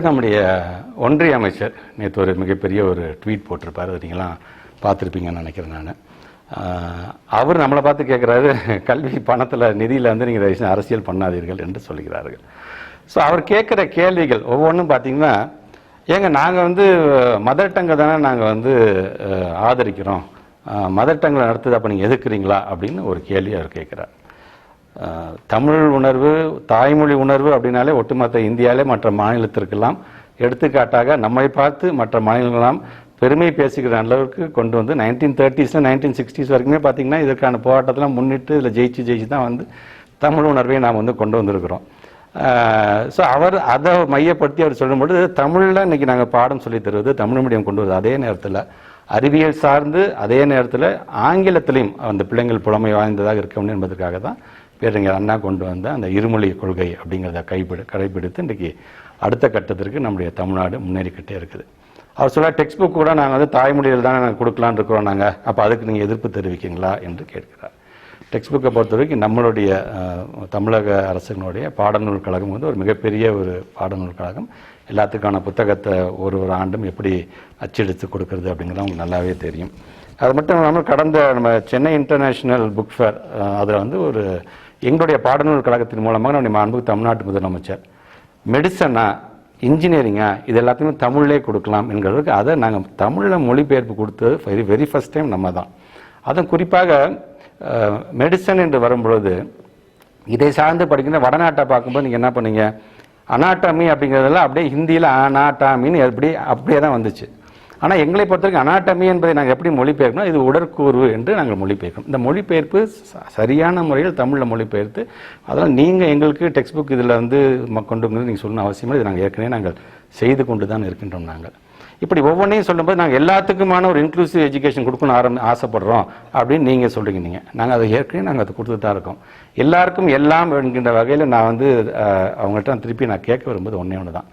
நம்முடைய ஒன்றிய அமைச்சர் நேற்று ஒரு மிகப்பெரிய ஒரு ட்வீட் போட்டிருப்பாரு அதை நீங்களாம் பார்த்துருப்பீங்கன்னு நினைக்கிறேன் நான். அவர் நம்மளை பார்த்து கேட்குறாரு கல்வி பணத்தில் நிதியில் வந்து நீங்கள் தயவுசெய்து அரசியல் பண்ணாதீர்கள் என்று சொல்கிறார்கள் ஸோ அவர் கேட்குற கேள்விகள் ஒவ்வொன்றும் பார்த்தீங்கன்னா ஏங்க நாங்கள் வந்து மதர் டங்கை தானே நாங்கள் வந்து ஆதரிக்கிறோம். மதர் டங்கில் நடத்துது அப்போ நீங்கள் எதுக்குறீங்களா அப்படின்னு ஒரு கேள்வி அவர் கேட்குறார் தமிழ் உணர்வு தாய்மொழி உணர்வு அப்படின்னாலே ஒட்டுமொத்த இந்தியாவிலே மற்ற மாநிலத்திற்கெல்லாம் எடுத்துக்காட்டாக நம்மை பார்த்து மற்ற மாநிலங்களெல்லாம் பெருமை பேசுகிற அளவுக்கு கொண்டு வந்து நைன்டீன் தேர்ட்டிஸில் நைன்டீன் சிக்ஸ்டீஸ் வரைக்குமே பார்த்தீங்கன்னா இதற்கான போராட்டத்தெல்லாம் முன்னிட்டு இதில் ஜெயிச்சு ஜெயிச்சு தான் வந்து தமிழ் உணர்வையும் நாம் வந்து கொண்டு வந்திருக்கிறோம். ஸோ அவர் அதை மையப்படுத்தி அவர் சொல்லும்பொழுது தமிழில் இன்னைக்கு நாங்கள் பாடம் சொல்லி தருவது தமிழ் மீடியம் கொண்டு வருது அதே நேரத்தில் அறிவியல் சார்ந்து அதே நேரத்தில் ஆங்கிலத்திலையும் அந்த பிள்ளைங்கள் புலமை வாய்ந்ததாக இருக்கணும் என்பதற்காக தான் பேரறிஞர் அண்ணா கொண்டு வந்த அந்த இருமொழி கொள்கை அப்படிங்கிறத கைப்பிடி கடைபிடித்து இன்றைக்கி அடுத்த கட்டத்திற்கு நம்முடைய தமிழ்நாடு முன்னேறிக்கிட்டே இருக்குது. அவர் சொல்ல டெக்ஸ்ட் புக் கூட நாங்கள் வந்து தாய்மொழியில் தான் நாங்கள் கொடுக்கலான் இருக்கிறோம் நாங்கள் அப்போ அதுக்கு நீங்கள் எதிர்ப்பு தெரிவிக்கீங்களா என்று கேட்கிறார். டெக்ஸ்ட் புக்கை பொறுத்த வரைக்கும் நம்மளுடைய தமிழக அரசுகளுடைய பாடநூல் கழகம் வந்து ஒரு மிகப்பெரிய ஒரு பாடநூல் கழகம். எல்லாத்துக்கான புத்தகத்தை ஒரு ஒரு ஆண்டும் எப்படி அச்சடித்து கொடுக்கறது அப்படிங்கிறது அவங்களுக்கு நல்லாவே தெரியும். அது மட்டும் இல்லாமல் கடந்த நம்ம சென்னை இன்டர்நேஷ்னல் புக் ஃபேர் அதில் வந்து ஒரு எங்களுடைய பாடநூல் கழகத்தின் மூலமாக நம்முடைய மாண்பு தமிழ்நாட்டு முதலமைச்சர். மெடிசனா இன்ஜினியரிங்கா இது எல்லாத்தையுமே தமிழ்லேயே கொடுக்கலாம் என்கிறதுக்கு அதை நாங்கள் தமிழில் மொழிபெயர்ப்பு கொடுத்தது வெரி வெரி ஃபஸ்ட் டைம் நம்ம தான் அதுவும் குறிப்பாக மெடிசன் என்று வரும்பொழுது இதை சார்ந்து படிக்கிற வடநாட்டை பார்க்கும்போது நீங்கள் என்ன பண்ணீங்க? அனாட்டமி அப்படிங்கிறதெல்லாம் அப்படியே ஹிந்தியில் அனாட்டாமின்னு எப்படி அப்படியே தான் வந்துச்சு. ஆனால் எங்களை பொறுத்தவரைக்கும் அனாட்டமி என்பதை நாங்கள் எப்படி மொழிபெயர்க்கணும் இது உடற்கூறு என்று நாங்கள் மொழிபெயர்க்கணும். இந்த மொழிபெயர்ப்பு ச- சரியான முறையில் தமிழில் மொழிபெயர்த்து அதனால் நீங்கள் எங்களுக்கு டெக்ஸ்ட் புக் இதில் வந்து கொண்டு நீங்கள் சொல்லணும் அவசியமாக இது நாங்கள் ஏற்கனவே நாங்கள் செய்து கொண்டு தான் இருக்கின்றோம் நாங்கள். இப்படி ஒவ்வொன்றையும் சொல்லும்போது நாங்கள் எல்லாத்துக்குமான ஒரு இன்க்ளூசிவ் எஜுகேஷன் கொடுக்கணும் ஆரம்பி ஆசைப்படுறோம் அப்படின்னு நீங்கள் சொல்கிறீங்க நீங்கள் நாங்கள் அதை ஏற்கனவே நாங்கள் அதை கொடுத்து தான் இருக்கோம். எல்லாருக்கும் எல்லாம் என்கின்ற வகையில் நான் வந்து அவங்கள்ட்ட திருப்பி நான் கேட்க வரும்போது ஒன்றே ஒன்று தான்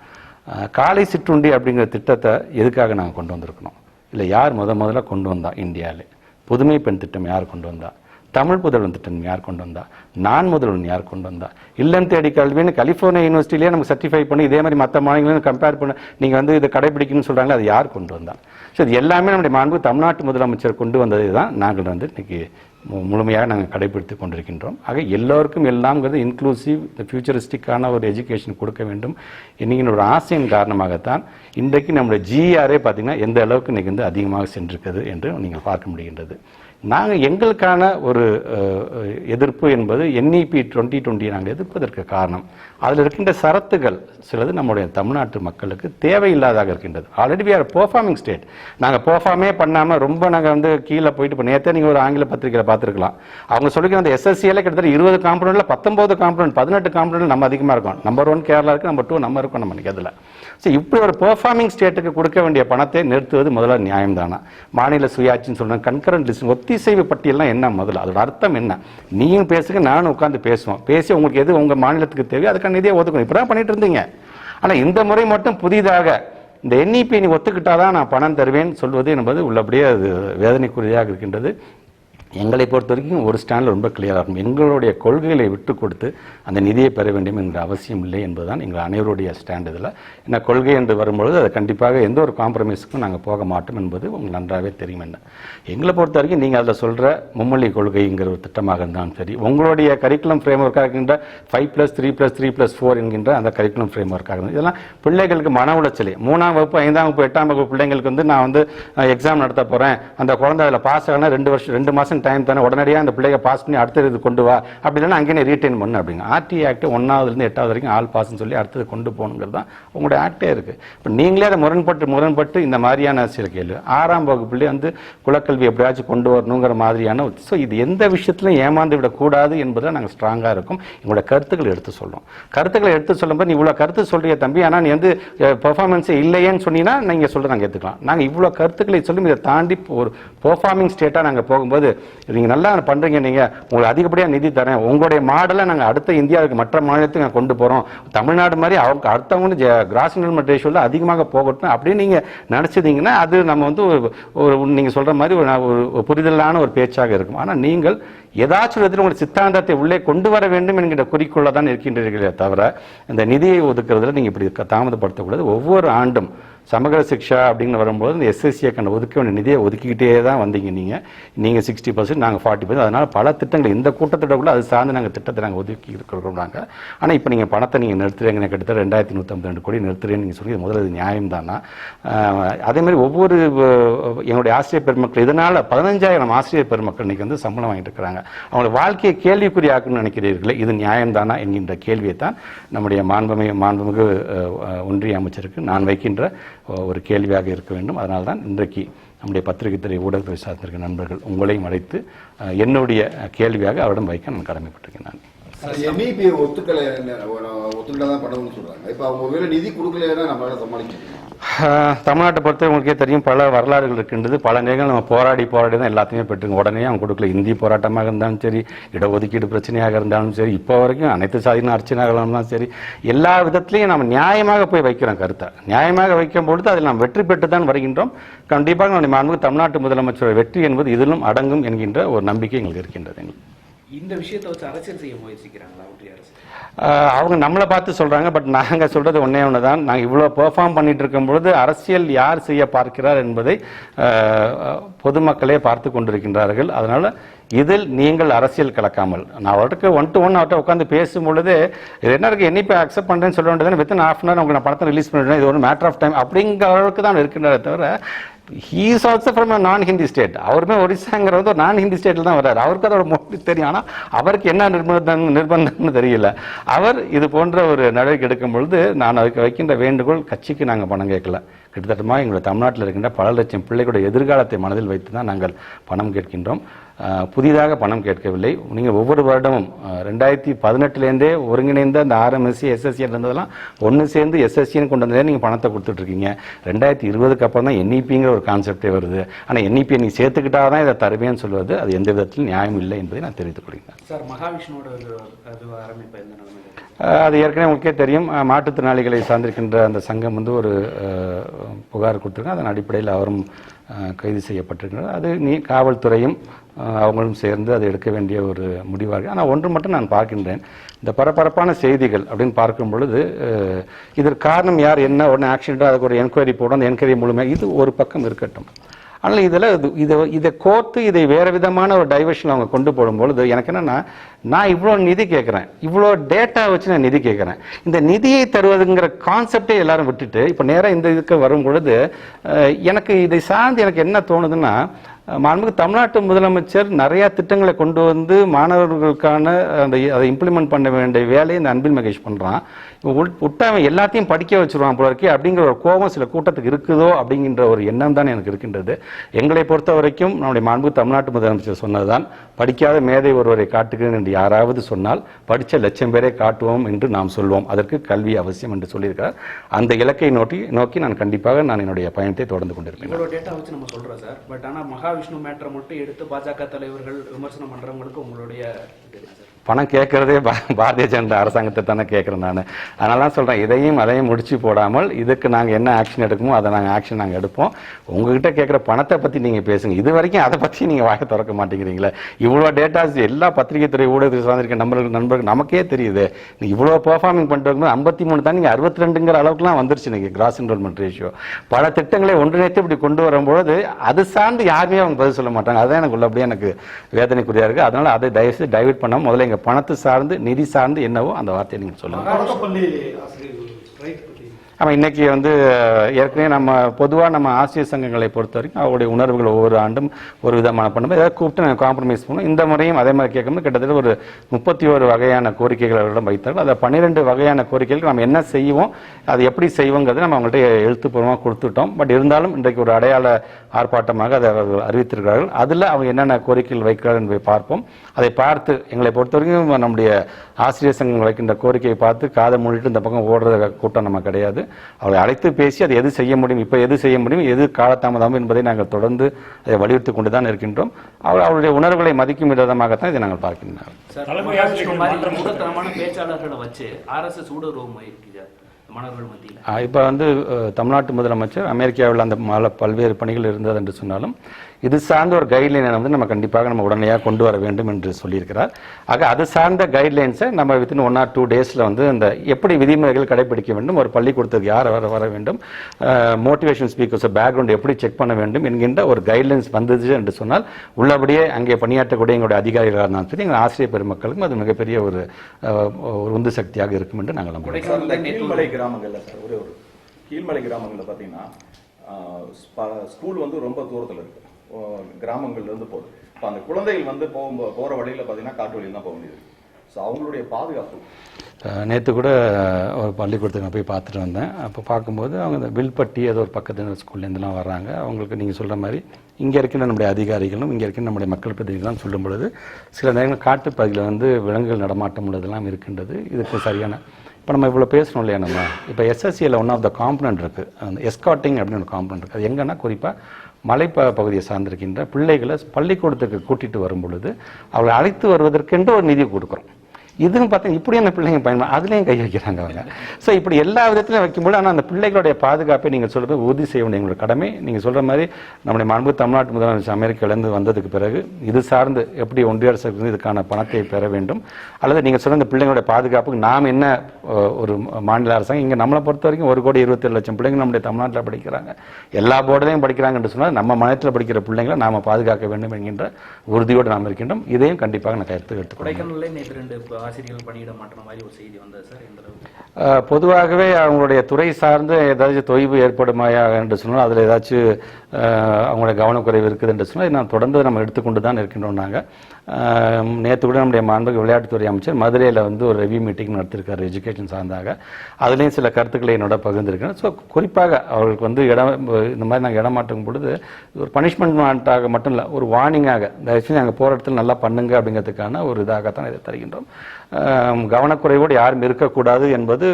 காலை சிற்றுண்டி அப்படிங்கிற திட்டத்தை எதுக்காக நாங்கள் கொண்டு வந்திருக்கணும்? இல்லை யார் முத முதல்ல கொண்டு வந்தா இந்தியாவில் புதுமை பெண் திட்டம் யார் கொண்டு வந்தா? தமிழ் புதல்வன் திட்டம் யார் கொண்டு வந்தா? நான் முதல்வன் யார் கொண்டு வந்தா? இல்லம் தேடி கல்வின்னு கலிஃபோர்னியா யூனிவர்சிட்டிலேயே நமக்கு சர்டிஃபை பண்ணி இதே மாதிரி மற்ற மாநிலங்களும் கம்பேர் பண்ண நீங்கள் வந்து இதை கடைபிடிக்கணும்னு சொல்கிறாங்க அது யார் கொண்டு வந்தா? ஸோ இது எல்லாமே நம்முடைய மாண்பு தமிழ்நாட்டு முதலமைச்சர் கொண்டு வந்தது தான் நாங்கள் வந்து இன்னைக்கு முழுமையாக நாங்கள் கடைபிடித்து கொண்டிருக்கின்றோம். ஆக எல்லோருக்கும் எல்லாம்ங்கிறது இன்க்ளூசிவ் இந்த ஃபியூச்சரிஸ்டிக்கான ஒரு எஜுகேஷன் கொடுக்க வேண்டும் இன்னைக்கு ஒரு ஆசையின் காரணமாகத்தான் இன்றைக்கு நம்முடைய ஜிஆரே பார்த்தீங்கன்னா எந்த அளவுக்கு இன்றைக்கி வந்து அதிகமாக சென்றிருக்கிறது என்று நீங்கள் பார்க்க முடிகின்றது. நாங்கள் எங்களுக்கான ஒரு எதிர்ப்பு என்பது என்இபி டுவெண்ட்டி டுவெண்ட்டி நாங்கள் எதிர்ப்பதற்கு காரணம். அதில் இருக்கின்ற சரத்துகள் சிலது நம்முடைய தமிழ்நாட்டு மக்களுக்கு தேவையில்லாதாக இருக்கின்றது. Already we are performing state நாங்கள் பெர்ஃபார்மே பண்ணாமல் ரொம்ப நாங்கள் வந்து கீழே போயிட்டு இப்போ நேற்றே நீங்கள் ஒரு ஆங்கில பத்திரிகையில் பார்த்துருக்கலாம். அவங்க சொல்லிக்கிற அந்த எஸ்எஸ்சியில் கிட்டத்தட்ட இருபது காம்பனண்ட்ல பத்தொம்போது காம்பனண்ட் பதினெட்டு காம்பனண்ட் நம்ம அதிகமாக இருக்கும். நம்பர் ஒன் கேரளா இருக்குது நம்பர் டூ நம்ம இருக்கோம் நம்ம அதில் ஸோ இப்படி ஒரு பெர்ஃபார்மிங் ஸ்டேட்டுக்கு கொடுக்க வேண்டிய பணத்தை நிறுத்துவது முதல்ல நியாயம் தானா மாநில சுயாட்சின்னு சொல்றேன் கன்கரண்ட் லிஸ்ட் ஒத்திசைவு பட்டியல்லாம் என்ன முதல்ல? அதோட அர்த்தம் என்ன? நீயும் பேசுங்க நானும் உட்காந்து பேசுவோம். பேசி உங்களுக்கு எது உங்கள் மாநிலத்துக்கு தேவையோ அதுக்கான நிதியை ஒதுக்கணும் இப்படி தான் பண்ணிட்டு இருந்தீங்க. ஆனால் இந்த முறை மட்டும் புதிதாக இந்த என்இபி நீ ஒத்துக்கிட்டாதான் நான் பணம் தருவேன் சொல்வது என்பது உள்ளபடியே அது வேதனைக்குரியதாக இருக்கின்றது. எங்களை பொறுத்த வரைக்கும் ஒரு ஸ்டாண்டில் ரொம்ப கிளியராக இருக்கும். எங்களுடைய கொள்கைகளை விட்டு கொடுத்து அந்த நிதியை பெற வேண்டும் என்கிற அவசியம் இல்லை என்பதுதான் எங்கள் அனைவருடைய ஸ்டாண்ட் இதில். என்ன கொள்கை என்று வரும்பொழுது அது கண்டிப்பாக எந்த ஒரு காம்ப்ரமைஸுக்கும் நாங்கள் போக மாட்டோம் என்பது உங்களுக்கு நன்றாகவே தெரியும் என்ன. எங்களை பொறுத்த வரைக்கும் நீங்கள் அதில் சொல்கிற மும்மொழி கொள்கைங்கிற ஒரு திட்டமாக இருந்தாலும் சரி உங்களுடைய கரிக்குலம் ஃப்ரேம் ஒர்க்காக இருக்கின்ற five plus three plus three plus four என்கின்ற அந்த கரிக்குலம் ஃப்ரேம் ஒர்க்காக இருந்தது. இதெல்லாம் பிள்ளைகளுக்கு மன உளைச்சலே. மூணாம் வகுப்பு ஐந்தாம் வகுப்பு எட்டாம் வகுப்பு பிள்ளைங்களுக்கு வந்து நான் வந்து எக்ஸாம் நடத்த போகிறேன் அந்த குழந்தை அதில் பாஸ் ஆகணும் ரெண்டு வருஷம் ரெண்டு மாதம் டைம் தானே உடனடியாக அந்த பிள்ளைங்க பாஸ் பண்ணி அடுத்தது இது கொண்டு வா. அப்படி இல்லைன்னா அங்கேயே ரீட்டைன் பண்ணு அப்படிங்க ஆர்டி ஆக்ட் ஒன்றாவதுலேருந்து எட்டாவது வரைக்கும் ஆல் பாஸ்ன்னு சொல்லி அடுத்தது கொண்டு போகணுங்கிறது தான் உங்களுடைய ஆக்டே இருக்குது இப்போ நீங்களே அதை முரண்பட்டு முரண்பட்டு இந்த மாதிரியான சில கேள்வி. ஆறாம் வகுப்புலேயே வந்து குலக்கல்வி எப்படியாச்சும் கொண்டு வரணுங்கிற மாதிரியான ஸோ இது எந்த விஷயத்துலையும் ஏமாந்து விடக்கூடாது என்பதில் நாங்கள் ஸ்ட்ராங்காக இருக்கும். எங்களோட கருத்துக்களை எடுத்து சொல்கிறோம் கருத்துக்களை எடுத்து சொல்லும்போது நீ இவ்வளோ கருத்து சொல்கிறிய தம்பி ஆனால் நீ வந்து பெர்ஃபார்மன்ஸே இல்லையேன்னு சொன்னீங்கன்னா நீங்கள் சொல்ல நாங்கள் எடுத்துக்கலாம் நாங்கள் இவ்வளோ கருத்துக்களை சொல்லி இதை தாண்டி ஒரு பெர்ஃபார்மிங் ஸ்டேட்டாக நாங்கள் போகும்போது நீங்கள் நல்லா பண்ணுறீங்க நீங்கள் உங்களுக்கு அதிகப்படியாக நிதி தரேன். உங்களுடைய மாடலை நாங்கள் அடுத்த இந்தியாவுக்கு மற்ற மாநிலத்துக்கு நாங்கள் கொண்டு போகிறோம் தமிழ்நாடு மாதிரி அவங்க அடுத்தவங்க கிராஸ் இன்வெஸ்ட்மெண்ட் ரேஷியோவில் அதிகமாக போகட்டும் அப்படின்னு நீங்கள் நினச்சிதீங்கன்னா அது நம்ம வந்து ஒரு நீங்கள் சொல்கிற மாதிரி ஒரு புரிதலான ஒரு பேச்சாக இருக்கும். ஆனால் நீங்கள் ஏதாச்சும் விதத்தில் உங்கள் சித்தாந்தத்தை உள்ளே கொண்டு வர வேண்டும் என்கிற குறிக்கோளை தான் இருக்கின்றீர்களே தவிர இந்த நிதியை ஒதுக்குறதுல நீங்கள் இப்படி தாமதப்படுத்தக்கூடாது. ஒவ்வொரு ஆண்டும் சமகர சிக்ஷா அப்படின்னு வரும்போது இந்த எஸ்எஸ்சியை கண்ட ஒதுக்க வேண்டிய நிதியை ஒதுக்கிக்கிட்டே தான் வந்தீங்க நீங்கள் நீங்கள் சிக்ஸ்டி பர்சன்ட் நாங்கள் ஃபார்ட்டி பர்சன்ட் அதனால் பல திட்டங்கள் இந்த கூட்டத்திட்டக்குள்ளே அது சார்ந்து நாங்கள் திட்டத்தை நாங்கள் ஒதுக்கி இருக்கிறோம் நாங்கள் ஆனால் இப்போ நீங்கள் பணத்தை நீங்கள் நிறுத்துறீங்க கிட்டத்தட்ட ரெண்டாயிரத்தி நூற்றம்பது ரெண்டு கோடி நிறுத்துறேன்னு நீங்கள் சொல்லி முதல்ல இது நியாயம் தானா? அதே மாதிரி ஒவ்வொரு என்னுடைய எங்களுடைய ஆசிரியர் பெருமக்கள் இதனால் பதினஞ்சாயிரம் ஆசிரியர் பெருமக்கள் இன்னைக்கு வந்து சம்பளம் வாங்கிட்டு இருக்கிறாங்க. அவங்களோட வாழ்க்கையை கேள்விக்குறியாக்குன்னு நினைக்கிறீர்களே இது நியாயம்தானா என்கின்ற கேள்வியை தான் நம்முடைய மாண்புமிகு மாண்புமிகு ஒன்றிய அமைச்சருக்கு நான் வைக்கின்ற ஒரு கேள்வியாக இருக்க வேண்டும். அதனால் தான் இன்றைக்கு நம்முடைய பத்திரிகை துறை ஊடகத்துறை சார்ந்திருக்க நண்பர்கள் உங்களையும் அழைத்து என்னுடைய கேள்வியாக அவரிடம் வைக்க நான் கடமைப்பட்டிருக்கேன் நான். எம்இபி ஒத்துக்கலை ஒத்துக்கிட்டா தான் பண்ணணும்னு சொல்கிறாங்க இப்போ அவங்க ஒருவேளை நிதி கொடுக்கலைன்னா நம்மளால சமாளிக்க தமிழ்நாட்டை பொறுத்த உங்களுக்கே தெரியும் பல வரலாறுகள் இருக்கின்றது. பல நேரங்கள் நம்ம போராடி போராடி தான் எல்லாத்தையுமே பெற்றுங்க உடனே அவங்க கொடுக்கல. இந்தி போராட்டமாக இருந்தாலும் சரி இடஒதுக்கீடு பிரச்சனையாக இருந்தாலும் சரி இப்போ வரைக்கும் அனைத்து சாதின அர்ச்சனையாக இருந்தாலும் சரி எல்லா விதத்துலையும் நம்ம நியாயமாக போய் வைக்கிறோம் கருத்தை. நியாயமாக வைக்கும் பொழுது அதில் நாம் வெற்றி பெற்று தான் வருகின்றோம். கண்டிப்பாக நம்முடைய மாண்பு தமிழ்நாட்டு முதலமைச்சர் வெற்றி என்பது இதிலும் அடங்கும் என்கின்ற ஒரு நம்பிக்கை எங்களுக்கு இருக்கின்றது எங்களுக்கு. இந்த விஷயத்தை வச்சு அரசியல் செய்ய முயற்சிக்கிறாங்களா ஒன்றிய அரசு? அவங்க நம்மளை பார்த்து சொல்கிறாங்க பட் நாங்கள் சொல்கிறது ஒன்றே ஒன்று தான் நாங்கள் இவ்வளோ பெர்ஃபார்ம் பண்ணிட்டு இருக்கும் பொழுது அரசியல் யார் செய்ய பார்க்கிறார் என்பதை பொதுமக்களே பார்த்து கொண்டிருக்கின்றார்கள். அதனால் இதில் நீங்கள் அரசியல் கலக்காமல். நான் அவர்கிட்ட ஒன் டு ஒன் அவர்கிட்ட உட்காந்து பேசும் பொழுது இது என்ன இருக்கு என்னைக்கு அக்செப்ட் பண்ணுறேன்னு சொல்ல வேண்டியது வித்தின் ஆஃப் அன் அவர் உங்களுக்கு நான் படத்தை ரிலீஸ் பண்ணிடுறேன். இது ஒரு மேட்டர் ஆஃப் டைம் அப்படிங்கிற அளவுக்கு தான் இருக்கின்றதே தவிர ஹீ இஸ் ஆல்சோ ஃப்ரம் நான் ஹிந்தி ஸ்டேட் அவருமே ஒரிசாங்கிற வந்து ஒரு நான் ஹிந்தி ஸ்டேட்டில் தான் வர்றாரு. அவருக்கு அதோட மொழி தெரியும். ஆனால் அவருக்கு என்ன நிர்பந்தம் நிர்பந்தம்னு தெரியல. அவர் இது போன்ற ஒரு நடவடிக்கை எடுக்கும் பொழுது நான் அதுக்கு வைக்கின்ற வேண்டுகோள் கட்சிக்கு நாங்கள் பணம் கேட்கல. கிட்டத்தட்டமாக எங்களுடைய தமிழ்நாட்டில் இருக்கின்ற பல லட்சம் பிள்ளைகளுடைய எதிர்காலத்தை மனதில் வைத்து தான் நாங்கள் பணம் கேட்கின்றோம். புதிதாக பணம் கேட்கவில்லை. நீங்கள் ஒவ்வொரு வருடமும் ரெண்டாயிரத்தி பதினெட்டுலேருந்தே ஒருங்கிணைந்த அந்த ஆர்எம்எஸ்சி எஸ்எஸ்சி இருந்ததெல்லாம் ஒன்று சேர்ந்து எஸ்எஸ்சின்னு கொண்டு வந்ததே நீங்கள் பணத்தை கொடுத்துட்ருக்கீங்க. ரெண்டாயிரத்தி இருபதுக்கு அப்புறம் தான் என்இபிங்கிற ஒரு கான்செப்டே வருது. ஆனால் என்இபியை நீ சேர்த்துக்கிட்டா தான் இதை தருவேன்னு சொல்வது. அது எந்த விதத்திலும் நியாயம் இல்லை என்பதை நான் தெரிவித்துக் கொள்கிறேன். சார் மகாவிஷ்ணுவோட அது ஏற்கனவே உங்களுக்கே தெரியும். மாற்றுத்திறனாளிகளை சார்ந்திருக்கின்ற அந்த சங்கம் வந்து ஒரு புகார் கொடுத்துருக்காங்க. அதன் அடிப்படையில் அவரும் கைது செய்யப்பட்டிருக்கிறார். அது நீ காவல்துறையும் அவங்களும் சேர்ந்து அதை எடுக்க வேண்டிய ஒரு முடிவாக ஆனால் ஒன்று மட்டும் நான் பார்க்கின்றேன். இந்த பரபரப்பான செய்திகள் அப்படின்னு பார்க்கும் பொழுது இதற்கு காரணம் யார் என்ன உடனே ஆக்சிடென்ட் அதுக்கு ஒரு என்கொயரி போடும். அந்த என்கொயரி மூலமாக இது ஒரு பக்கம் இருக்கட்டும். ஆனால் இதில் இது இதை இதை கோர்த்து இதை வேறு விதமான ஒரு டைவர்ஷன் அவங்க கொண்டு போடும்பொழுது எனக்கு என்னென்னா நான் இவ்வளோ நிதி கேட்குறேன். இவ்வளோ டேட்டா வச்சு நான் நிதி கேட்குறேன். இந்த நிதியை தருவதுங்கிற கான்செப்டே எல்லாரும் விட்டுட்டு இப்போ நேராக இந்த இதுக்கு வரும் பொழுது எனக்கு இதை சார்ந்து எனக்கு என்ன தோணுதுன்னா மாண்புமிகு தமிழ்நாட்டு முதலமைச்சர் நிறைய திட்டங்களை கொண்டு வந்து மாணவர்களுக்கான அந்த அதை இம்ப்ளிமெண்ட் பண்ண வேண்டிய வேலையை இந்த அன்பில் மகேஷ் பண்ணுறான் விட்டா எல்லாத்தையும் படிக்க வச்சிருவான் போல இருக்கே அப்படிங்கிற ஒரு கோபம் சில கூட்டத்துக்கு இருக்குதோ அப்படிங்கிற ஒரு எண்ணம் தான் எனக்கு இருக்கின்றது. எங்களை பொறுத்த வரைக்கும் நம்முடைய மாண்புமிகு தமிழ்நாட்டு முதலமைச்சர் சொன்னதுதான் படிக்காத மேதை ஒருவரை காட்டுகிறேன் என்று யாராவது சொன்னால் படித்த லட்சம் பேரை காட்டுவோம் என்று நாம் சொல்வோம். அதற்கு கல்வி அவசியம் என்று சொல்லியிருக்கிறார். அந்த இலக்கை நோக்கி நோக்கி நான் கண்டிப்பாக நான் என்னுடைய பயணத்தை தொடர்ந்து கொண்டிருப்பேன். மகாவிஷ்ணு மேட்டரை மட்டும் எடுத்து பாஜக தலைவர்கள் விமர்சனம் பண்றவங்களுக்கு உங்களுடைய இது. சார் பணம் கேட்கறதே பா- பாரதிய ஜனதா அரசாங்கத்தை தானே கேட்குறேன் நான். அதனால தான் சொல்கிறேன் இதையும் அதையும் முடிச்சு போடாமல் இதுக்கு நாங்கள் என்ன ஆக்ஷன் எடுக்கமோ அதை நாங்கள் ஆக்ஷன் நாங்கள் எடுப்போம். உங்ககிட்ட கேட்குற பணத்தை பற்றி நீங்கள் பேசுங்க. இது வரைக்கும் அதை பற்றி நீங்கள் வாயை திறக்க மாட்டேங்கிறீங்களே. இவ்வளோ டேட்டாஸ் எல்லா பத்திரிகை துறை ஊடகத்தை சார்ந்திருக்க நண்பர்கள் நண்பர்கள் நமக்கே தெரியுது. நீ இவ்வளோ பெர்ஃபார்மிங் பண்ணிட்டு ஐம்பத்தி மூணு தான் நீங்கள் அறுபத்தி ரெண்டுங்கிற அளவுக்குலாம் வந்துருச்சு நீங்கள் கிராஸ் என்ரோல்மெண்ட் ரேஷியோ பல திட்டங்களை ஒன்றிணைத்து இப்படி கொண்டு வரும்பொழுது அது சார்ந்து யாருமே அவங்க பதில் சொல்ல மாட்டாங்க. அதுதான் எனக்கு உள்ளபடியே எனக்கு வேதனைக்குரியா இருக்குது அதனால் அதை தயவுசெய்து டைவர்ட் பண்ணால் முதல்ல பணத்தை சார்ந்து நிதி சார்ந்து என்னவோ அந்த வார்த்தையை நீங்க சொல்லுங்க. ஆசிரியர்கள் பற்றி இன்றைக்கி வந்து ஏற்கனவே நம்ம பொதுவாக நம்ம ஆசிரியர் சங்கங்களை பொறுத்த வரைக்கும் அவருடைய உணர்வுகள் ஒவ்வொரு ஆண்டும் ஒரு விதமான பண்ணும்போது ஏதாவது கூப்பிட்டு நாங்கள் காம்ப்ரமைஸ் பண்ணுவோம். இந்த முறையும் அதே மாதிரி கேட்கும்போது கிட்டத்தட்ட ஒரு முப்பத்தி ஒரு வகையான கோரிக்கைகள் அவர்களிடம் வைத்தார்கள். அதை பன்னிரெண்டு வகையான கோரிக்கைகள் நம்ம என்ன செய்வோம் அது எப்படி செய்வோங்கிறது நம்ம அவங்கள்ட்ட எழுத்துப்பூர்வமாக கொடுத்துட்டோம். பட் இருந்தாலும் இன்றைக்கு ஒரு அடையாள ஆர்ப்பாட்டமாக அதை அவர்கள் அறிவித்திருக்கிறார்கள். அதில் அவங்க என்னென்ன கோரிக்கைகள் வைக்கிறார்கள் என்பதை பார்ப்போம். அதை பார்த்து எங்களை பொறுத்தவரைக்கும் நம்முடைய ஆசிரியர் சங்கங்கள் வைக்கின்ற கோரிக்கையை பார்த்து காதை மூடிட்டு இந்த பக்கம் ஓடுற கூட்டம் நம்ம கிடையாது. அவரை அழைத்து பேசி அது எது செய்ய முடியும் இப்போ எது செய்ய முடியும் எது காலதாமதம் என்பதை நாங்கள் தொடர்ந்து அதை வலியுறுத்தி கொண்டு தான் இருக்கின்றோம். அவர் அவருடைய உணர்வுகளை மதிக்கும் விதமாகத்தான் இதை நாங்கள் பார்க்கின்றோம். பேச்சாளர்களை வச்சு ஆர்எஸ்எஸ் ஊடுருவ முயற்சி இப்போ வந்து தமிழ்நாட்டு முதலமைச்சர் அமெரிக்காவில் அந்த மல பல்வேறு பணிகள் இருந்தது என்று சொன்னாலும் இது சார்ந்த ஒரு கைட்லைனை வந்து நம்ம கண்டிப்பாக நம்ம உடனடியாக கொண்டு வர வேண்டும் என்று சொல்லியிருக்கிறார். ஆக அது சார்ந்த கைட்லைன்ஸை நம்ம வித்தின் ஒன் ஆர் டூ டேஸில் வந்து அந்த எப்படி விதிமுறைகள் கடைபிடிக்க வேண்டும் ஒரு பள்ளிக்கூடத்துக்கு யார் வர வர வேண்டும் மோட்டிவேஷன் ஸ்பீக்கர்ஸ் பேக்ரவுண்ட் எப்படி செக் பண்ண வேண்டும் என்கின்ற ஒரு கைட்லைன்ஸ் வந்தது என்று சொன்னால் உள்ளபடியே அங்கே பணியாற்றக்கூடிய எங்களுடைய அதிகாரிகளாக இருந்தாலும் சரி எங்கள் ஆசிரியர் பெருமக்களுக்கும் அது மிகப்பெரிய ஒரு ஒரு உந்து சக்தியாக இருக்கும் என்று நாங்கள் நம்புகிறோம். இந்த கிராமங்களில் சார் ஒரே ஒரு கீழ்மலை கிராமங்களில் பார்த்தீங்கன்னா ஸ்கூல் வந்து ரொம்ப தூரத்தில் இருக்கு. கிராமங்கள்லேருந்து கிராமங்கள்ல இருந்து போகுது. இப்போ அந்த குழந்தைகள் வந்து போகும்போ போகிற வழியில் பார்த்தீங்கன்னா காட்டு வழியில தான் போக வேண்டியது ஸோ அவங்களுடைய பாதுகாப்பு. நேற்று கூட ஒரு பள்ளிக்கூடத்துக்கு நான் போய் பார்த்துட்டு வந்தேன். அப்போ பார்க்கும்போது அவங்க இந்த வில்பட்டி ஏதோ ஒரு பக்கத்து ஸ்கூல்லேருந்துலாம் வர்றாங்க. அவங்களுக்கு நீங்கள் சொல்கிற மாதிரி இங்கே இருக்கிற நம்முடைய அதிகாரிகளும் இங்கே இருக்கிற நம்முடைய மக்கள் பிரதிநிதிகளும் சொல்லும் பொழுது சில நேரங்கள் காட்டுப்பகுதியில் வந்து விலங்குகள் நடமாட்டம் உள்ளதெல்லாம் இருக்கின்றது. இதுக்கு சரியான இப்போ நம்ம இவ்வளோ பேசணும் இல்லையா நம்ம? இப்போ எஸ்எஸ்சியில் ஒன் ஆஃப் த காம்பனண்ட் இருக்குது அந்த எஸ்காட்டிங் அப்படின்னு ஒரு காம்பனண்ட் இருக்குது அது எங்கன்னா குறிப்பாக மலைப்ப பகுதியை சார்ந்திருக்கின்ற பிள்ளைகளை பள்ளிக்கூடத்துக்கு கூட்டிட்டு வரும் பொழுது அவளை அழைத்து வருவதற்கென்று ஒரு நிதி கொடுக்குறோம். இதுன்னு பார்த்தா இப்படி அந்த பிள்ளைங்க பயன்படும் அதுலேயும் கை வைக்கிறாங்க அவங்க. ஸோ இப்படி எல்லா விதத்திலையும் வைக்கும்போது ஆனால் அந்த பிள்ளைகளுடைய பாதுகாப்பை நீங்கள் சொல்கிறது உறுதி செய்ய வேண்டிய எங்களோட கடமை. நீங்கள் சொல்கிற மாதிரி நம்முடைய மாண்பு தமிழ்நாட்டு முதலமைச்சர் அமெரிக்காவிலேருந்து வந்ததுக்கு பிறகு இது சார்ந்து எப்படி ஒன்றிய அரசு இதுக்கான பணத்தை பெற வேண்டும் அல்லது நீங்கள் சொன்ன இந்த பிள்ளைங்களுடைய பாதுகாப்புக்கு நாம் என்ன ஒரு மாநில அரசாங்கம் இங்கே நம்மளை பொறுத்த வரைக்கும் ஒரு கோடி இருபத்தேழு லட்சம் பிள்ளைங்க நம்முடைய தமிழ்நாட்டில் படிக்கிறாங்க. எல்லா போர்டுலையும் படிக்கிறாங்க என்று சொன்னால் நம்ம மாநிலத்தில் படிக்கிற பிள்ளைங்களை நாம் பாதுகாக்க வேண்டும் என்கின்ற உறுதியோடு நாம் இருக்கின்றோம். இதையும் கண்டிப்பாக நான் கருத்து எடுத்துக்கொள்கிறேன் ஆசிரியர்கள் பணியிட மாற்ற மாதிரி ஒரு செய்தி வந்தது சார் எந்த அளவுக்கு? பொதுவாகவே அவங்களுடைய துறை சார்ந்து ஏதாச்சும் தொய்வு ஏற்படுமாயா என்று சொன்னால் அதில் ஏதாச்சும் அவங்களுடைய கவனக்குறைவு இருக்குது என்று சொன்னால் நான் தொடர்ந்து நம்ம எடுத்துக்கொண்டு தான் இருக்கின்றோம் நாங்கள் நேற்று கூட நம்முடைய மாண்புக்கு விளையாட்டுத்துறை அமைச்சர் மதுரையில் வந்து ஒரு ரெவ்யூ மீட்டிங் நடத்திருக்காரு எஜுகேஷன் சார்ந்தாக. அதுலேயும் சில கருத்துக்களை என்னோட பகிர்ந்திருக்கேன் ஸோ குறிப்பாக அவர்களுக்கு வந்து இடம் இந்த மாதிரி நாங்கள் இடம் மாட்டும் பொழுது ஒரு பனிஷ்மெண்ட்டாக மட்டும் இல்லை ஒரு வார்னிங்காக தயவுசெய்து நாங்கள் போகிற இடத்துல நல்லா பண்ணுங்க அப்படிங்கிறதுக்கான ஒரு இதாகத்தான் இதை தருகின்றோம். கவனக்குறைவோடு யாரும் இருக்கக்கூடாது என்பது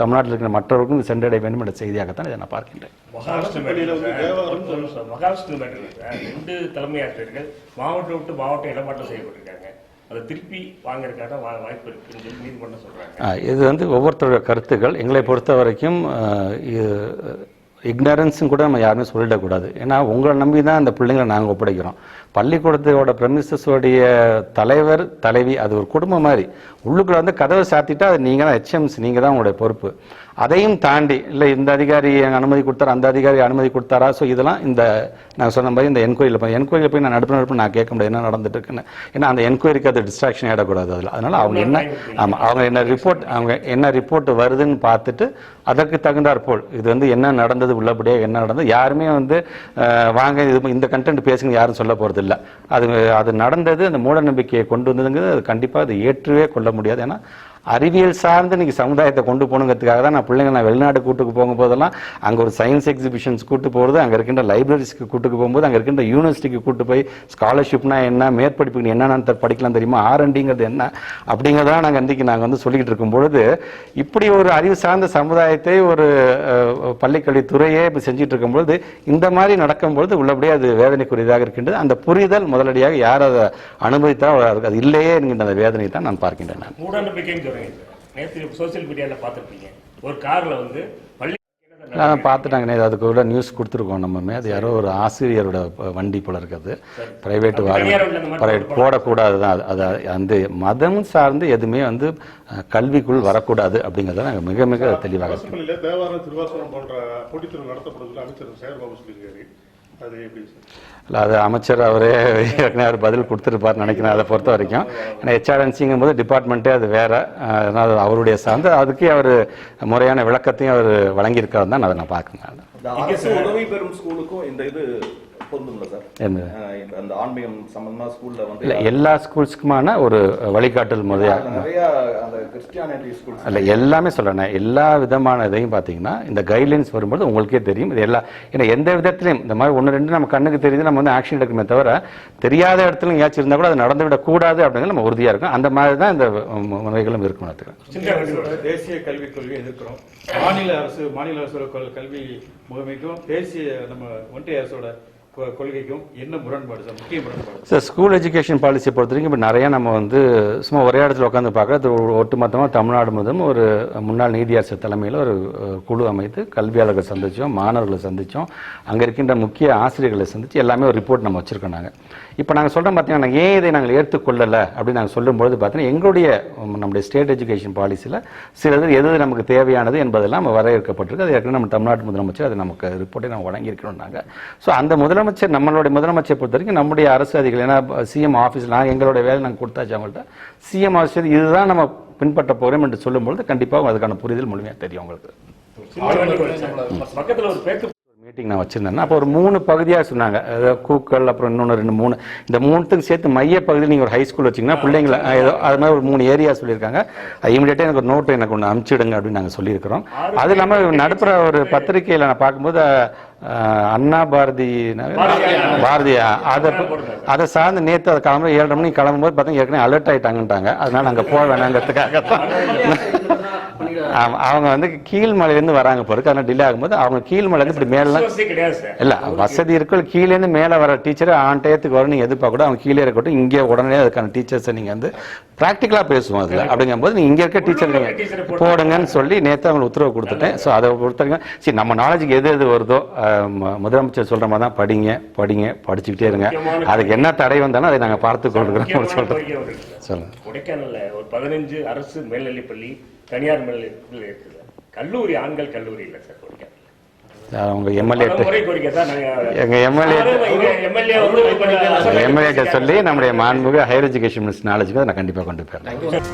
தமிழ்நாட்டில் இருக்கிற மற்றவர்களுக்கும் சென்றடைய வேண்டும் என்ற செய்தியாகத்தான் இதை நான் பார்க்கின்றேன். மகாவிஷ்ணு பள்ளியில வந்து மேட்டர் தேவாரம் ஒரு நிமிஷம் சார். மகாவிஷ்ணு மேட்டர் சார் ரெண்டு தலைமை ஆசிரியர்கள் மாவட்டம் விட்டு மாவட்டம் போராட்டம் செய்யப்பட்டிருக்காங்க அதை திருப்பி வாங்குறதுக்கான வாய்ப்பு இருக்குன்னு சொல்லி நீதிமன்றம் சொல்றாங்க. இது வந்து ஒவ்வொருத்தரோட கருத்துக்கள். எங்களை பொறுத்த வரைக்கும் இக்னரன்ஸும் கூட நம்ம யாருமே சொல்லிடக்கூடாது. ஏன்னா உங்களை நம்பி தான் அந்த பிள்ளைங்களை நாங்கள் ஒப்படைக்கிறோம். பள்ளிக்கூடத்தோட பிரமிசஸோடைய தலைவர் தலைவி அது ஒரு குடும்பம் மாதிரி. உள்ளுக்குள்ள வந்து கதவை சாத்திட்டா அது நீங்கள் தான் ஹெச்எம்ஸ் நீங்கள் தான் உங்களுடைய பொறுப்பு. அதையும் தாண்டி இல்லை இந்த அதிகாரி அனுமதி கொடுத்தாரா அந்த அதிகாரி அனுமதி கொடுத்தாரா? ஸோ இதெல்லாம் இந்த நான் சொன்ன மாதிரி இந்த என்கொயரியில் போய் என்கொயரியில் போய் நான் நடுப்பு நடுப்பு நான் கேட்க முடியாது என்ன நடந்துட்டு இருக்குன்னு ஏன்னா அந்த என்கொயரிக்கு அது டிஸ்ட்ராக்ஷன் ஆகிடக்கூடாது அதில். அதனால் அவங்க என்ன ஆமாம் அவங்க என்ன ரிப்போர்ட் அவங்க என்ன ரிப்போர்ட் வருதுன்னு பார்த்துட்டு அதற்கு தகுந்தாற் போல் இது வந்து என்ன நடந்தது உள்ளபடியாக என்ன நடந்தது? யாருமே வந்து வாங்க இது இந்த கண்டென்ட் பேசுங்க யாரும் சொல்ல போகிறது இல்லை அது அது நடந்தது அந்த மூட நம்பிக்கையை கொண்டு வந்ததுங்கிறது அது கண்டிப்பாக அது ஏற்றுவே கொள்ள முடியாது. ஏன்னா அறிவியல் சார்ந்து இன்றைக்கி சமுதாயத்தை கொண்டு போகணுங்கிறதுக்காக தான் நான் பிள்ளைங்க நான் வெளிநாடு கூட்டுக்கு போகும்போதெல்லாம் அங்கே ஒரு சயின்ஸ் எக்ஸிபிஷன்ஸ் கூட்டு போகிறது அங்கே இருக்கின்ற லைப்ரரிஸ்க்கு கூட்டுக்கு போகும்போது அங்கே இருக்கின்ற யூனிவர்சிட்டிக்கு கூட்டு போய் ஸ்காலர்ஷிப்னா என்ன மேற்படிப்புக்கு என்னென்னு படிக்கலாம் தெரியுமா? ஆர்என்டிங்கிறது என்ன? அப்படிங்கிறதெல்லாம் நாங்கள் இன்றைக்கி நாங்கள் வந்து சொல்லிக்கிட்டு இருக்கும் பொழுது இப்படி ஒரு அறிவு சார்ந்த சமுதாயத்தை ஒரு பள்ளிக்கல்வித்துறையே இப்போ செஞ்சுட்டு இருக்கும்பொழுது இந்த மாதிரி நடக்கும்பொழுது உள்ளபடியே அது வேதனைக்குரியதாக இருக்கின்றது. அந்த புரிதல் முதலடியாக யார் அதை அனுமதித்தால் அது இல்லையே என்கின்ற அந்த வேதனை தான் நான் பார்க்கின்றேன் சார் நேற்று சோசியல் மீடியால பார்த்திருப்பீங்க. ஒரு கார்ல வந்து பள்ளி நான் பார்த்துட்டாங்க நேத்து. அதுக்கு கூட நியூஸ் கொடுத்துருக்கோம் நம்மமே. அது யாரோ ஒரு ஆசிரியரோட வண்டி போல இருக்குது பிரைவேட் வாகனம். பிரைவேட் போடக்கூடாது தான். அது அந்த மதம் சார்ந்து எதுவுமே வந்து கல்விக்குள் வரக்கூடாது அப்படிங்கிறத நாங்கள் மிக மிக தெளிவாக தேவாரம் திருவாசனம் போன்ற போட்டித்தேர்வு நடத்தப்படுவதில் அமைச்சர் சேகர்பாபு சொல்லியிருக்காரு. இல்லை அது அமைச்சர் அவரே ஏற்கனவே அவர் பதில் கொடுத்துருப்பார்னு நினைக்கிறேன் அதை பொறுத்த வரைக்கும். ஏன்னா ஹெச்ஆர்என்சிங்கும் போது டிபார்ட்மெண்ட்டே அது வேற. அதனால அது அவருடைய சார்ந்து அதுக்கே அவர் முறையான விளக்கத்தையும் அவர் வழங்கியிருக்காரு தான் அதை நான் பார்க்குறேன். உதவி பெறும் ஸ்கூலுக்கும் இந்த இது சார். இந்த- அந்த ஆன்மீகம் சம்பந்தமா ஸ்கூல்ல வந்து இல்லை எல்லா ஸ்கூல்ஸ்க்குமான ஒரு வழிகாட்டல் முறையா? அதுல நிறைய அந்த கிறிஸ்டியானிட்டி அல்ல எல்லாமே சொல்கிறேன் எல்லா விதமான இதையும் பார்த்தீங்கன்னா இந்த கைட்லைன்ஸ் வரும்போது உங்களுக்கே தெரியும். இது எல்லா ஏன்னா எந்த விதத்திலையும் இந்த மாதிரி ஒன்று ரெண்டு நம்ம கண்ணுக்கு தெரியுது நம்ம வந்து ஆக்ஷன் எடுக்கணுமே தவிர தெரியாத இடத்துல எங்கேயாச்சும் இருந்தால் கூட அது நடந்து விடக்கூடாது அப்படிங்கிறது நம்ம உறுதியாக இருக்கும். அந்த மாதிரி தான் இந்த முறைகளும் இருக்கும் தேசிய கல்விக் கொள்கையை எதிர்க்கிறோம். மாநில அரசு மாநில அரசோட கல்வி முகமைக்கும் தேசிய நம்ம ஒன்றிய அரசோட கொள்கைக்கும் என்ன முரண்பாடு சார்? முக்கிய முரண்பாடு. சார் ஸ்கூல் எஜுகேஷன் பாலிசியை பொறுத்த வரைக்கும் இப்போ நிறையா நம்ம வந்து சும்மா ஒரே இடத்துல உட்காந்து பார்க்குறது ஒட்டுமொத்தமாக தமிழ்நாடு முதலும் ஒரு முன்னாள் நீதியரசர் தலைமையில் ஒரு குழு அமைத்து கல்வியாளர்கள் சந்தித்தோம் மாணவர்களை சந்தித்தோம் அங்கே இருக்கின்ற முக்கிய ஆசிரியர்களை சந்தித்து எல்லாமே ஒரு ரிப்போர்ட் நம்ம வச்சுருக்கோம் நாங்கள் இப்போ நாங்கள் சொல்கிறோம் பார்த்தீங்கன்னா ஏன் இதை நாங்கள் ஏற்றுக்கொள்ளலை அப்படின்னு நாங்கள் சொல்லும்பொழுது பார்த்தீங்கன்னா எங்களுடைய நம்முடைய ஸ்டேட் எஜுகேஷன் பாலிசியில் சிலது எது நமக்கு தேவையானது என்பதெல்லாம் நம்ம வரையறுக்கப்பட்டிருக்கு. அது ஏற்கனவே நம்ம தமிழ்நாட்டு முதலமைச்சர் அது நமக்கு ரிப்போர்ட்டை நம்ம வழங்கியிருக்கிறோம் நாங்கள் ஸோ அந்த முதலமைச்சர் நம்மளுடைய முதலமைச்சர் பொறுத்த வரைக்கும் நம்முடைய அரசு அதிகாரிகள் ஏன்னா சிஎம் ஆஃபீஸில் நாங்கள் எங்களுடைய வேலை நாங்கள் கொடுத்தாச்சு அவங்கள்ட்ட. சிஎம் ஆஃபீஸர் இதுதான் நம்ம பின்பற்ற போகிறோம் என்று சொல்லும்பொழுது கண்டிப்பாக அதுக்கான புரிதல் முழுமையாக தெரியும் உங்களுக்கு. பக்கத்தில் ஒரு பேக்கு மீட்டிங் நான் வச்சிருந்தேன் அப்போ ஒரு மூணு பகுதியாக சொன்னாங்க. அதாவது கூக்கள் அப்புறம் இன்னொன்று ரெண்டு மூணு. இந்த மூணுத்துக்கும் சேர்த்து மைய பகுதியில் நீங்கள் ஒரு ஹை ஸ்கூல் வச்சிங்கன்னா பிள்ளைங்களை ஏதோ அது மாதிரி ஒரு மூணு ஏரியா சொல்லியிருக்காங்க. இமீடியட்டாக எனக்கு ஒரு நோட்டு எனக்கு ஒன்று அனுப்பிச்சிடுங்க அப்படின்னு நாங்கள் சொல்லியிருக்கிறோம். அது இல்லாமல் நடுப்புற ஒரு பத்திரிக்கையில் நான் பார்க்கும்போது அண்ணா பாரதி பாரதியா? அதை அதை சார்ந்து நேற்று அதை கிளம்புற ஏழரை மணிக்கு கிளம்பும்போது பார்த்தீங்கன்னா ஏற்கனவே அலர்ட் ஆயிட்டாங்கன்ட்டாங்க. அதனால அங்கே போக வேணாங்கிறதுக்காக தான் அவங்க வந்து கீழ்மலையிலேருந்து வராங்க பிறகு அதனால் டிலே ஆகும்போது அவங்க கீழ்மலையிலேருந்து இப்படி மேலாம் இல்ல வசதி இருக்கும் கீழேருந்து மேலே வர டீச்சர் ஆன் டயத்துக்கு வரும் நீங்க எதிர்பார்க்க கூட அவங்க கீழே இருக்கட்டும் இங்கே உடனே அதுக்கான டீச்சர்ஸை நீங்க வந்து ப்ராக்டிக்கலா பேசுவோம் அதுல. அப்படிங்கும்போது நீங்க இங்க இருக்க டீச்சர் நீங்க டீச்சரை போட்டு- போடுங்கன்னு சொல்லி நேற்று அவங்களுக்கு உத்தரவு கொடுத்துட்டேன். ஸோ அதை பொறுத்தவரைக்கும் சரி நம்ம நாலேஜுக்கு எது எது வருதோ முதலமைச்சர் சொல்ற மாதிரி தான் படிங்க படிங்க படிச்சுக்கிட்டே இருங்க. அதுக்கு என்ன தடை வந்தாலும் அதை நாங்க பார்த்து கொள்கிறோம் முக்கியமான சொல்றேன் கோரிக்கை ஒன்று இருக்கு சார். சொல்லுங்க. கொடைக்கானல்ல ஒரு பதினஞ்சு அரசு மேல்நிலைப்பள்ளி தனியார் இருக்குது. கல்லூரி ஆண்கள் கல்லூரி இல்லை சார் அவங்க எம்எல்ஏ கோரிக்கை எங்க எம்எல்ஏ எம்எல்ஏ. எம்எல்ஏ சொல்லி நம்முடைய மாண்புமிகு ஹையர் எஜுகேஷன் மினிஸ்டர் நாலேஜுக்கு அதை நான் கண்டிப்பா கொண்டு போயிடுறேன்.